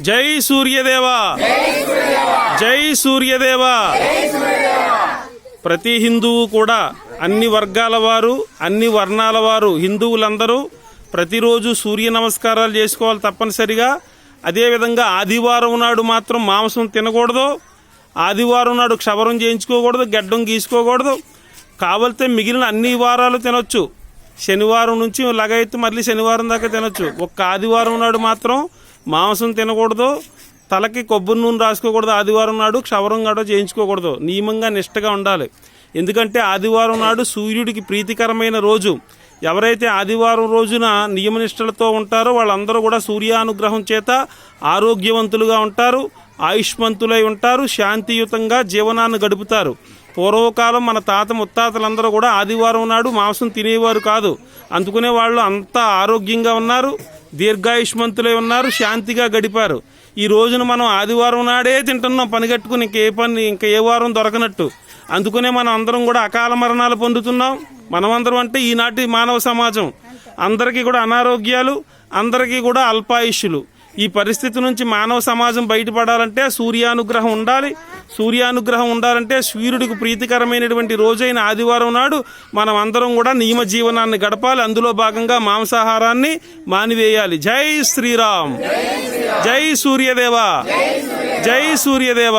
జై సూర్యదేవా. జై సూర్యదేవా. ప్రతి హిందువు కూడా అన్ని వర్గాల వారు అన్ని వర్ణాల వారు హిందువులందరూ ప్రతిరోజు సూర్య నమస్కారాలు చేసుకోవాలి తప్పనిసరిగా. అదేవిధంగా ఆదివారం నాడు మాత్రం మాంసం తినకూడదు. ఆదివారం నాడు క్షవరం చేయించుకోకూడదు గడ్డం గీసుకోకూడదు. కావలితే మిగిలిన అన్ని వారాలు తినొచ్చు. శనివారం నుంచి లగైతే మళ్ళీ శనివారం దాకా తినొచ్చు. ఒక్క ఆదివారం నాడు మాత్రం మాంసం తినకూడదు తలకి కొబ్బరి నూనె రాసుకోకూడదు ఆదివారం నాడు క్షవరం గడవ చేయించుకోకూడదు. నియమంగా నిష్టగా ఉండాలి. ఎందుకంటే ఆదివారం నాడు సూర్యుడికి ప్రీతికరమైన రోజు. ఎవరైతే ఆదివారం రోజున నియమనిష్టలతో ఉంటారో వాళ్ళందరూ కూడా సూర్యానుగ్రహం చేత ఆరోగ్యవంతులుగా ఉంటారు ఆయుష్మంతులై ఉంటారు శాంతియుతంగా జీవనాన్ని గడుపుతారు. పూర్వకాలం మన తాత ముత్తాతలందరూ కూడా ఆదివారం నాడు మాంసం తినేవారు కాదు. అందుకునే వాళ్ళు అంతా ఆరోగ్యంగా ఉన్నారు. దీర్ఘాయుష్మంతులై ఉన్నారు శాంతిగా గడిపారు. ఈ రోజున మనం ఆదివారం నాడే తింటున్నాం పని కట్టుకుని ఇంకే పని ఇంకా ఏ వారం దొరకనట్టు. అందుకనే మనం అందరం కూడా అకాల మరణాలు పొందుతున్నాం. మనమందరం అంటే ఈనాటి మానవ సమాజం. అందరికీ కూడా అనారోగ్యాలు అందరికీ కూడా అల్పాయుష్యులు. ఈ పరిస్థితి నుంచి మానవ సమాజం బయటపడాలంటే సూర్యానుగ్రహం ఉండాలి సూర్యానుగ్రహం ఉండాలంటే సూర్యుడికి ప్రీతికరమైనటువంటి రోజైన ఆదివారం నాడు మనం అందరం కూడా నియమ జీవనాన్ని గడపాలి. అందులో భాగంగా మాంసాహారాన్ని మానివేయాలి. జై శ్రీరామ్. జై సూర్యదేవ. జై సూర్యదేవ.